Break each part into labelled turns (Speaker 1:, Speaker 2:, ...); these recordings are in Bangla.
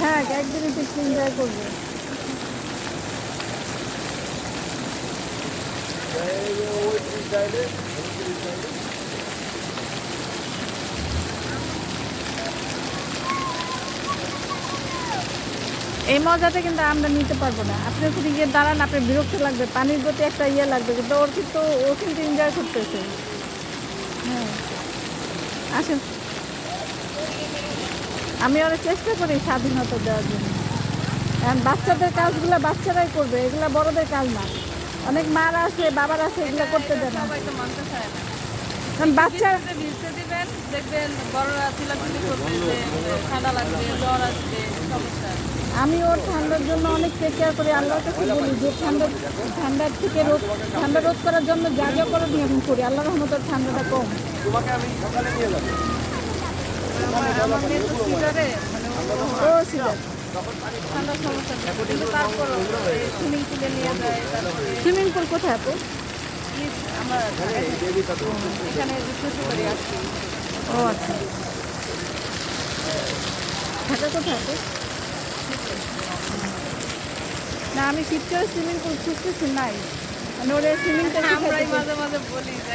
Speaker 1: থাক একদিনই পিকনিক এনজয় করবে। এই মজাটা কিন্তু আমরা নিতে পারব না। আপনি ওখানে গিয়ে দাঁড়ান আপনার বিরক্ত লাগবে পানির প্রতি একটা ইয়ে লাগবে কিন্তু ওর কিন্তু ও কিন্তু এনজয় করতেছে। হ্যাঁ। আসেন। আমি অনেক চেষ্টা করি স্বাধীনতা দেওয়ার জন্য। এখন বাচ্চাদের কাজগুলো বাচ্চারাই করবে এগুলো বড়দের কাজ না। অনেক মারা আছে বাবার আছে এগুলো করতে দেয় না।
Speaker 2: সবাই তো মানতে চায় না।
Speaker 1: কারণ বাচ্চা
Speaker 2: ভিজতে ভিজতে দিবেন দেখবেন বড়রা চিলাচিলি করবে ঠান্ডা লাগবে জ্বর আসবে সমস্যা।
Speaker 1: আমি ওর ঠান্ডার জন্য অনেক কেয়ার করি আল্লাহর কাছে বলি যে ঠান্ডা ঠান্ডার থেকে রোধ ঠান্ডা রোধ করার জন্য যা যা করণীয় আমি করি আল্লাহর রহমত ঠান্ডাটা কম।
Speaker 3: তোমাকে আমি সকালে নিয়ে যাব।
Speaker 2: সুইমিং পুলে
Speaker 1: কোথায় আপু? ও আচ্ছা। কোথায় আপু? না, আমি শীতকালে সুইমিং পুল খুঁজতেছি, নাই। মানে ওরা সুইমিংটা
Speaker 2: আমরাই মাঝে মাঝে বলি যে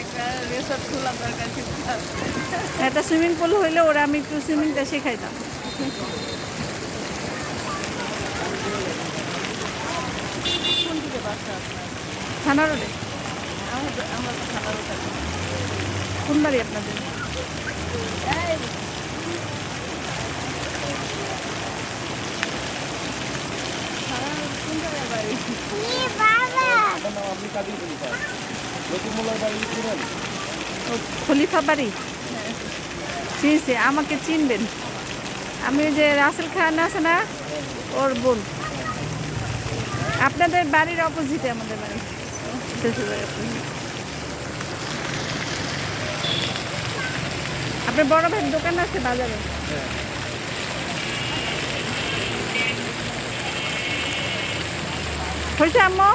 Speaker 2: একটা
Speaker 1: সুইমিং পুল হইলে ওরা আমি একটু সুইমিংটা শেখাইতাম। থানা রোডে কোন বাড়ি আপনাদের
Speaker 2: কোন জায়গায়
Speaker 3: খলিফা বাড়ি?
Speaker 1: চিনছে আমাকে চিনবেন। আমি যে রাসেল খান আছে না, ওর বোন। আপনাদের বাড়ির অপোজিটে আমাদের বাড়ি। আপনার বড় ভাইয়ের দোকান আছে বাজারে? হয়েছে আম্মু?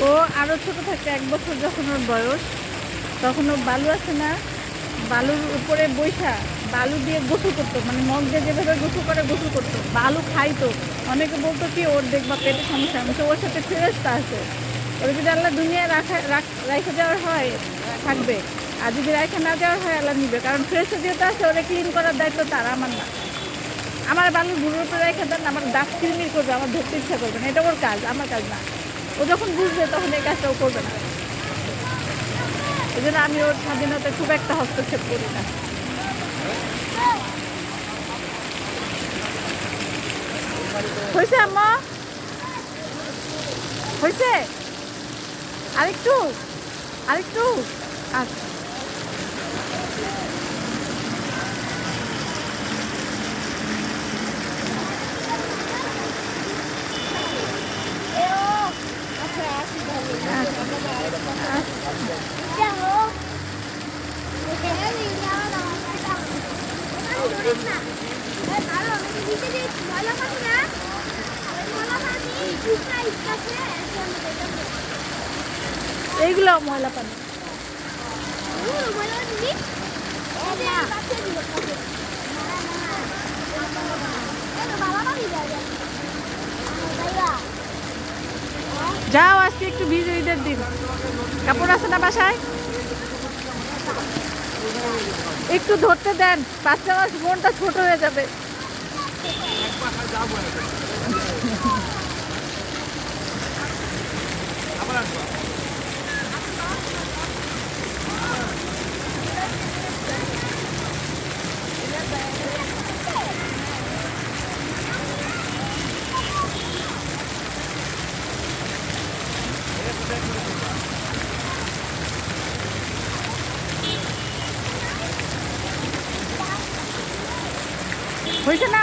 Speaker 1: ও আরও ছোট থাকতে এক বছর যখন ওর বয়স, তখন ও বালু আছে না, বালুর উপরে বৈশা, বালু দিয়ে গোসল করতো মানে মগ দিয়ে যেভাবে গোসল করে, গোসল করতো। বালু খাইতো। অনেকে বলতো কি, ওর দেখবা পেটে সমস্যা। আমি ওর সাথে ফেরস্তা আছে। ওর যদি আল্লাহ দুনিয়ায় রাখা, রাখ- দেওয়ার হয়, থাকবে। আর যদি রাখা না দেওয়ার হয়, আল্লাহ নিবে। কারণ ফ্রেশটা যেহেতু আছে, ওরা ক্লিন করার দায়িত্ব তার, আমার না। আমার বালুর গুঁড়োর উপরে রেখে দেন, আমার দাঁত কিরমির করবে, আমার ধরতে ইচ্ছা করবে না। এটা ওর কাজ, আমার কাজ না। ও যখন বুঝবে, তখন এই কাজটাও করবে না। এই আমি ওর স্বাধীনতা খুব একটা হস্তক্ষেপ করি না। হয়েছে, আম্মা? হয়েছে? আরেকটু? আরেকটু? আচ্ছা। এইগুলো ময়লা পানি। যাও আজকে একটু ভিজে দিন। কাপড় আছে না বাসায়? একটু ধরতে দেন বাচ্চা মাস মনটা ছোট হয়ে যাবে। হয়েছে না